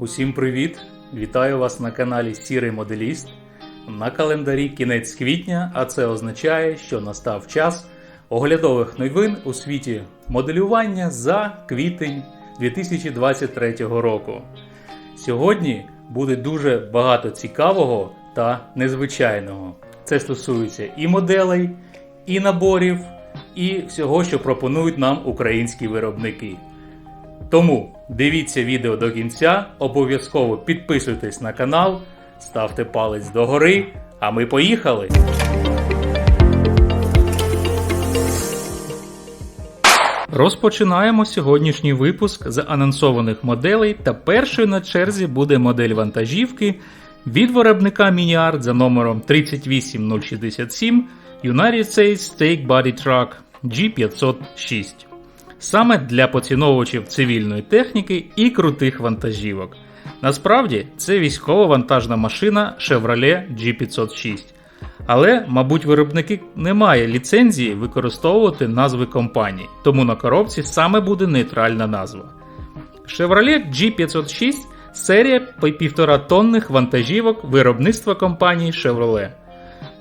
Усім привіт! Вітаю вас на каналі Сірий Моделіст. На календарі кінець квітня, а це означає, що настав час оглядових новин у світі моделювання за квітень 2023 року. Сьогодні буде дуже багато цікавого та незвичайного. Це стосується і моделей, і наборів, і всього, що пропонують нам українські виробники. Тому дивіться відео до кінця, обов'язково підписуйтесь на канал, ставте палець догори, а ми поїхали! Розпочинаємо сьогоднішній випуск з анонсованих моделей, та першою на черзі буде модель вантажівки від виробника Мініарт за номером 38067 United States Take Body Truck G506 саме для поціновувачів цивільної техніки і крутих вантажівок. Насправді, це військова вантажна машина Chevrolet G506. Але, мабуть, виробники не має ліцензії використовувати назви компаній, тому на коробці саме буде нейтральна назва. Chevrolet G506 серія півтора тонних вантажівок виробництва компанії Chevrolet.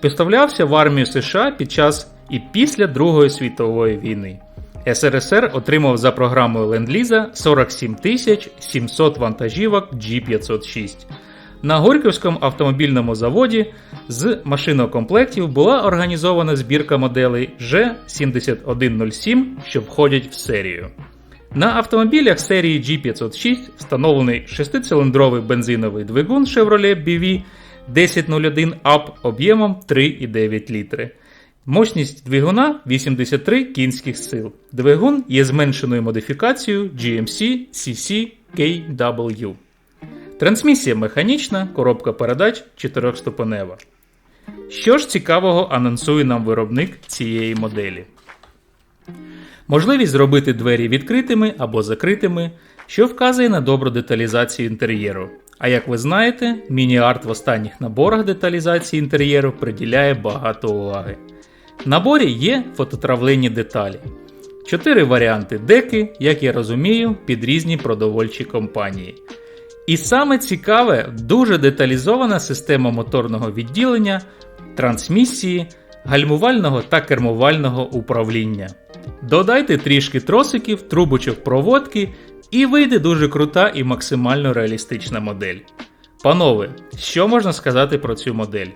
Поставлявся в армію США під час і після Другої світової війни. СРСР отримав за програмою Ленд-Ліза 47 700 вантажівок G506. На Горьківському автомобільному заводі з машинокомплектів була організована збірка моделей G7107, що входять в серію. На автомобілях серії G506 встановлений 6-циліндровий бензиновий двигун Chevrolet BV 1001 UP об'ємом 3,9 літри. Мощність двигуна 83 кінських сил. Двигун є зменшеною модифікацією GMC CC KW. Трансмісія механічна, коробка передач 4-ступенева. Що ж цікавого анонсує нам виробник цієї моделі? Можливість зробити двері відкритими або закритими, що вказує на добру деталізацію інтер'єру. А як ви знаєте, міні-арт в останніх наборах деталізації інтер'єру приділяє багато уваги. Наборі є фототравлені деталі. Чотири варіанти деки, як я розумію, під різні продовольчі компанії. І саме цікаве, дуже деталізована система моторного відділення, трансмісії, гальмувального та кермувального управління. Додайте трішки тросиків, трубочок проводки, і вийде дуже крута і максимально реалістична модель. Панове, що можна сказати про цю модель?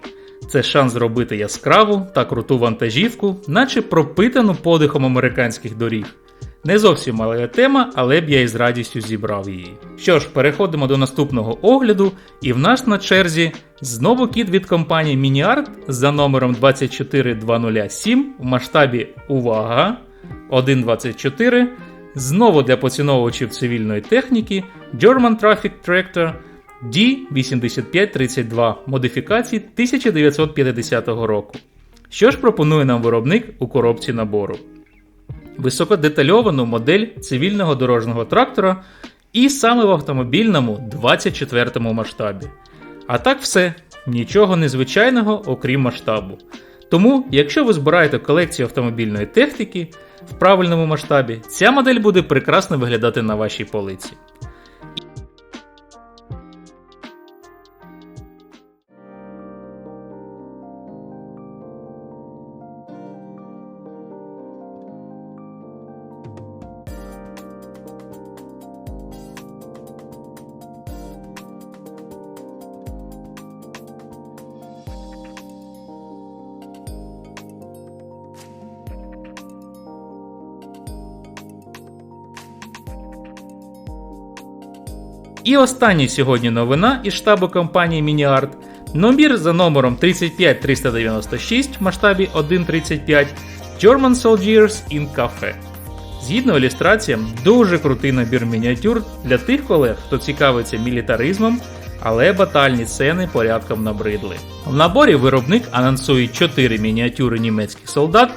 Це шанс зробити яскраву та круту вантажівку, наче пропитану подихом американських доріг. Не зовсім мала тема, але б я із радістю зібрав її. Що ж, переходимо до наступного огляду, і в нас на черзі знову кіт від компанії Мініарт за номером 24207 в масштабі Увага 1.24. Знову для поціновувачів цивільної техніки German Traffic Tractor D8532 модифікації 1950 року. Що ж пропонує нам виробник у коробці набору? Високодетальовану модель цивільного дорожнього трактора і саме в автомобільному 24 масштабі. А так все, нічого незвичайного, окрім масштабу. Тому, якщо ви збираєте колекцію автомобільної техніки в правильному масштабі, ця модель буде прекрасно виглядати на вашій полиці. І остання сьогодні новина із штабу компанії Мініарт. Набір за номером 35396 в масштабі 1.35 German Soldiers in Cafe. Згідно ілюстраціям, дуже крутий набір мініатюр для тих колег, хто цікавиться мілітаризмом, але батальні сцени порядком набридли. В наборі виробник анонсує 4 мініатюри німецьких солдат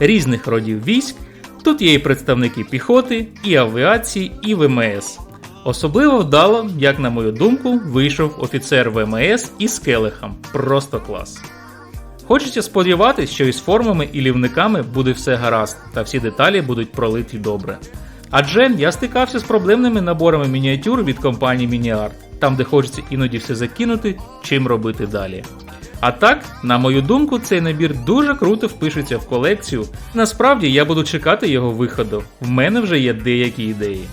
різних родів військ. Тут є і представники піхоти, і авіації, і ВМС. Особливо вдало, як на мою думку, вийшов офіцер ВМС із келихом. Просто клас. Хочеться сподіватися, що із формами і лівниками буде все гаразд, та всі деталі будуть пролиті добре. Адже я стикався з проблемними наборами мініатюр від компанії Мініарт, там де хочеться іноді все закинути, чим робити далі. А так, на мою думку, цей набір дуже круто впишеться в колекцію. Насправді я буду чекати його виходу. В мене вже є деякі ідеї.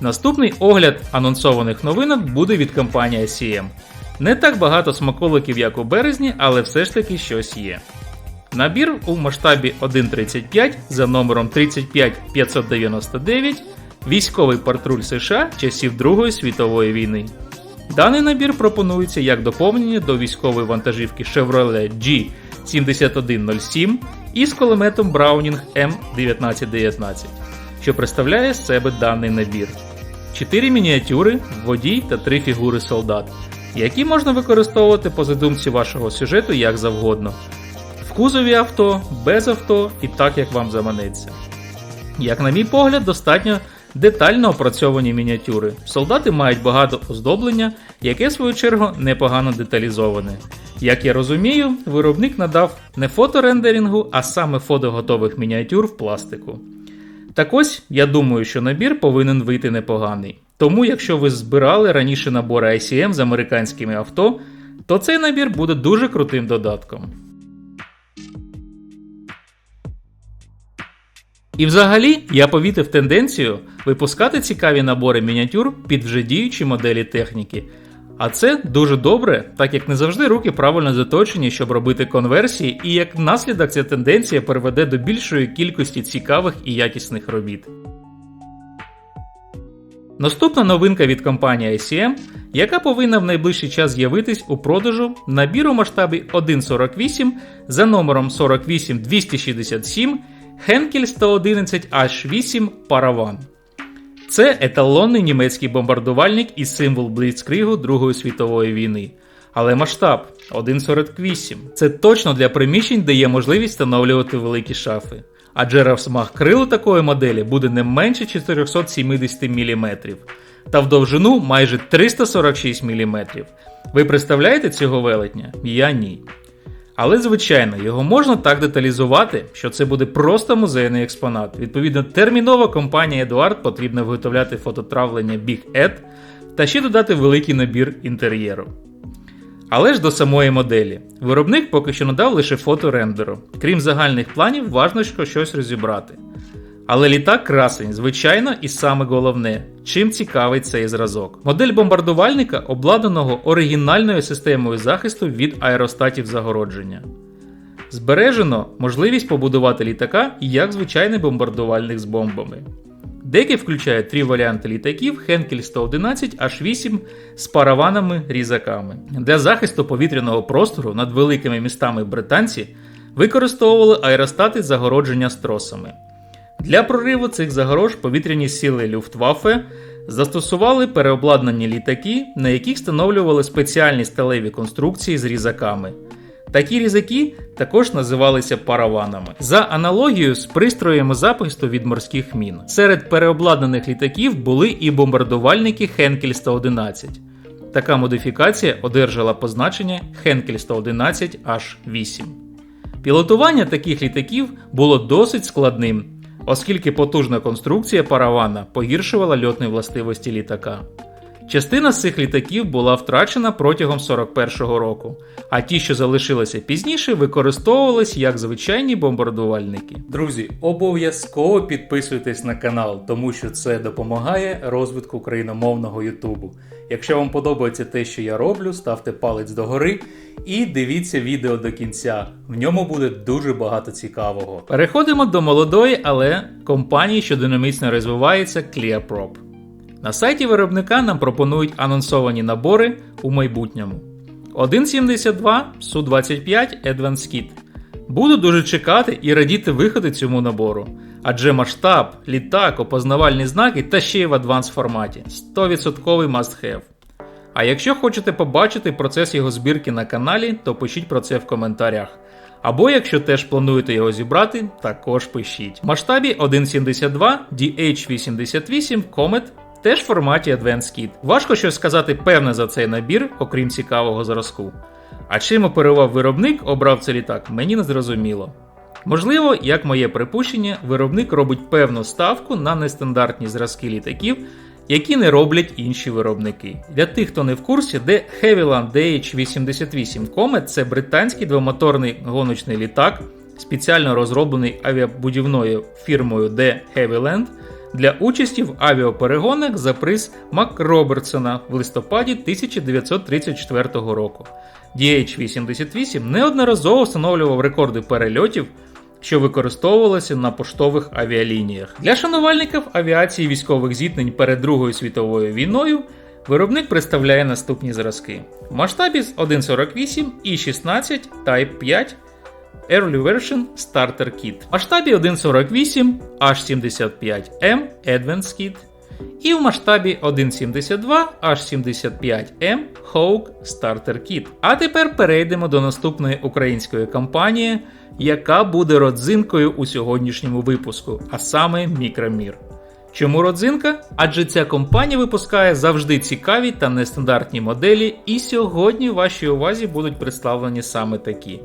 Наступний огляд анонсованих новинок буде від компанії ICM. Не так багато смаколиків, як у березні, але все ж таки щось є. Набір у масштабі 1.35 за номером 35599 військовий патруль США часів Другої світової війни. Даний набір пропонується як доповнення до військової вантажівки Chevrolet G7107 із кулеметом Browning M1919, що представляє з себе даний набір. 4 мініатюри, водій та 3 фігури солдат, які можна використовувати по задумці вашого сюжету як завгодно. В кузові авто, без авто і так як вам заманеться. Як на мій погляд, достатньо детально опрацьовані мініатюри. Солдати мають багато оздоблення, яке в свою чергу непогано деталізоване. Як я розумію, виробник надав не фоторендерінгу, а саме фото готових мініатюр в пластику. Так ось, я думаю, що набір повинен вийти непоганий. Тому, якщо ви збирали раніше набори ICM з американськими авто, то цей набір буде дуже крутим додатком. І взагалі я помітив тенденцію випускати цікаві набори мініатюр під вже діючі моделі техніки. А це дуже добре, так як не завжди руки правильно заточені, щоб робити конверсії, і як наслідок ця тенденція приведе до більшої кількості цікавих і якісних робіт. Наступна новинка від компанії ICM, яка повинна в найближчий час з'явитись у продажу набір у масштабі 1.48 за номером 48267 Henkel 111H8 Paravan. Це еталонний німецький бомбардувальник і символ бліцкригу Другої світової війни. Але масштаб 1.48. Це точно для приміщень, де є можливість встановлювати великі шафи. Адже розмах крил такої моделі буде не менше 470 мм, та в довжину майже 346 мм. Ви представляєте цього велетня? Я ні. Але, звичайно, його можна так деталізувати, що це буде просто музейний експонат. Відповідно, терміново компанія Едуард потрібно виготовляти фототравлення Big Ed та ще додати великий набір інтер'єру. Але ж до самої моделі. Виробник поки що надав лише фото рендеру. Крім загальних планів, важно щось розібрати. Але літак красень, звичайно, і саме головне, чим цікавий цей зразок. Модель бомбардувальника обладнаного оригінальною системою захисту від аеростатів загородження. Збережено можливість побудувати літака як звичайний бомбардувальник з бомбами. Деки включає три варіанти літаків Хенкель 111 H8 з параванами-різаками. Для захисту повітряного простору над великими містами британці використовували аеростати загородження з тросами. Для прориву цих загорож повітряні сили Люфтваффе застосували переобладнані літаки, на яких встановлювали спеціальні сталеві конструкції з різаками. Такі різаки також називалися параванами. За аналогією з пристроями захисту від морських мін. Серед переобладнаних літаків були і бомбардувальники Хенкель 111. Така модифікація одержала позначення Хенкель 111 H8. Пілотування таких літаків було досить складним оскільки потужна конструкція паравана погіршувала льотні властивості літака. Частина з цих літаків була втрачена протягом 41-го року, а ті, що залишилися пізніше, використовувались як звичайні бомбардувальники. Друзі, обов'язково підписуйтесь на канал, тому що це допомагає розвитку україномовного Ютубу. Якщо вам подобається те, що я роблю, ставте палець догори і дивіться відео до кінця. В ньому буде дуже багато цікавого. Переходимо до молодої, але компанії, що динамічно розвивається, ClearProp. На сайті виробника нам пропонують анонсовані набори у майбутньому. 1.72 Су-25 Advanced Kit. Буду дуже чекати і радіти виходу цьому набору. Адже масштаб, літак, опознавальні знаки та ще й в адванс форматі 100% must have. А якщо хочете побачити процес його збірки на каналі, то пишіть про це в коментарях. Або якщо теж плануєте його зібрати, також пишіть. В масштабі 1.72 DH88 Comet теж в форматі Advanced Kit. Важко щось сказати певне за цей набір, окрім цікавого зразку. А чим оперував виробник, обрав цей літак, мені не зрозуміло. Можливо, як моє припущення, виробник робить певну ставку на нестандартні зразки літаків, які не роблять інші виробники. Для тих, хто не в курсі, де Havilland DH88 Comet це британський двомоторний гоночний літак, спеціально розроблений авіабудівною фірмою De Havilland для участі в авіаперегонах за приз Мак Робертсона в листопаді 1934 року. DH-88 неодноразово встановлював рекорди перельотів, що використовувалися на поштових авіалініях. Для шанувальників авіації військових зіткнень перед Другою світовою війною виробник представляє наступні зразки: в масштабі 1.48 і 16 Type 5 Early Version Starter Kit. В масштабі 1.48 H75M Advanced Kit. І в масштабі 1.72 H75M Hawk Starter Kit. А тепер перейдемо до наступної української кампанії, яка буде родзинкою у сьогоднішньому випуску, а саме Мікромір. Чому родзинка? Адже ця компанія випускає завжди цікаві та нестандартні моделі, і сьогодні в вашій увазі будуть представлені саме такі.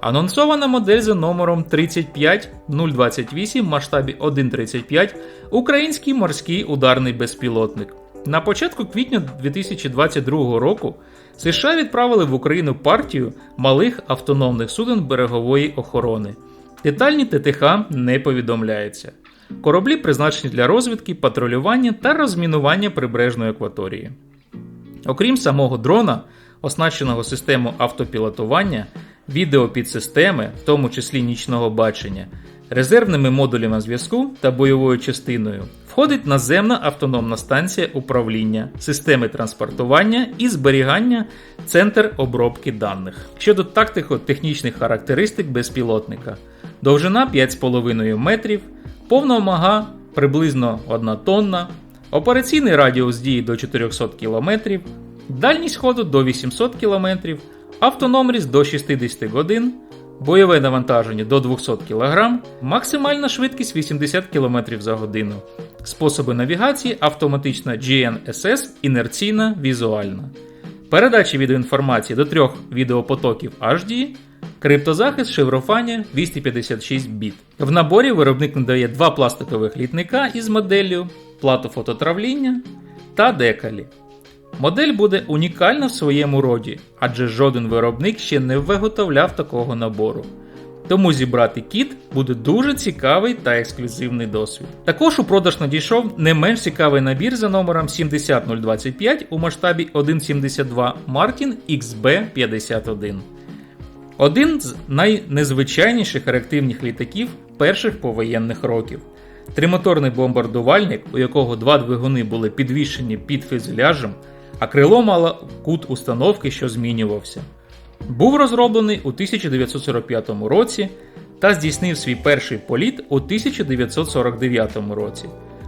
Анонсована модель за номером 35028 в масштабі 1.35 Український морський ударний безпілотник. На початку квітня 2022 року США відправили в Україну партію малих автономних суден берегової охорони. Детальні ТТХ не повідомляються. Кораблі призначені для розвідки, патрулювання та розмінування прибережної акваторії. Окрім самого дрона, оснащеного системою автопілотування, відеопідсистеми, в тому числі нічного бачення, резервними модулями зв'язку та бойовою частиною, входить наземна автономна станція управління, системи транспортування і зберігання, центр обробки даних. Щодо тактико-технічних характеристик безпілотника, довжина 5,5 метрів, повна вага приблизно 1 тонна, операційний радіус дії до 400 км, дальність ходу до 800 км, автономність до 60 годин, бойове навантаження до 200 кг, максимальна швидкість 80 км за годину. Способи навігації автоматична GNSS, інерційна, візуальна. Передача відеоінформації до трьох відеопотоків HD, криптозахист шифрування 256 біт. В наборі виробник надає два пластикових літника із моделлю, плату фототравління та декалі. Модель буде унікальна в своєму роді, адже жоден виробник ще не виготовляв такого набору. Тому зібрати кіт буде дуже цікавий та ексклюзивний досвід. Також у продаж надійшов не менш цікавий набір за номером 70025 у масштабі 1.72 Martin XB51. Один з найнезвичайніших реактивних літаків перших повоєнних років. Тримоторний бомбардувальник, у якого два двигуни були підвішені під фюзеляжем, а крило мало кут установки, що змінювався. Був розроблений у 1945 році та здійснив свій перший політ у 1949 році.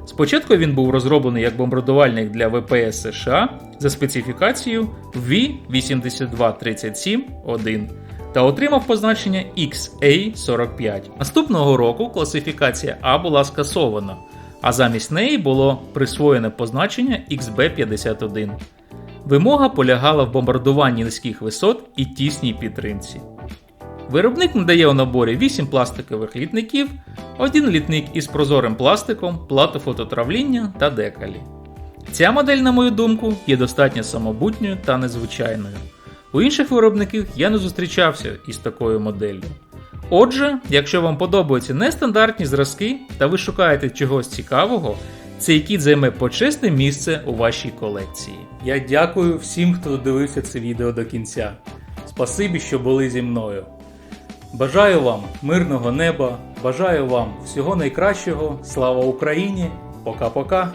Спочатку він був розроблений як бомбардувальник для ВПС США за специфікацією V-8237-1 та отримав позначення XA-45. Наступного року класифікація А була скасована, а замість неї було присвоєне позначення XB-51. Вимога полягала в бомбардуванні низьких висот і тісній підтримці. Виробник надає у наборі 8 пластикових літників, один літник із прозорим пластиком, плату фототравління та декалі. Ця модель, на мою думку, є достатньо самобутньою та незвичайною. У інших виробників я не зустрічався із такою моделлю. Отже, якщо вам подобаються нестандартні зразки та ви шукаєте чогось цікавого, цей кіт займе почесне місце у вашій колекції. Я дякую всім, хто додивився це відео до кінця. Спасибі, що були зі мною. Бажаю вам мирного неба, бажаю вам всього найкращого. Слава Україні! Пока-пока!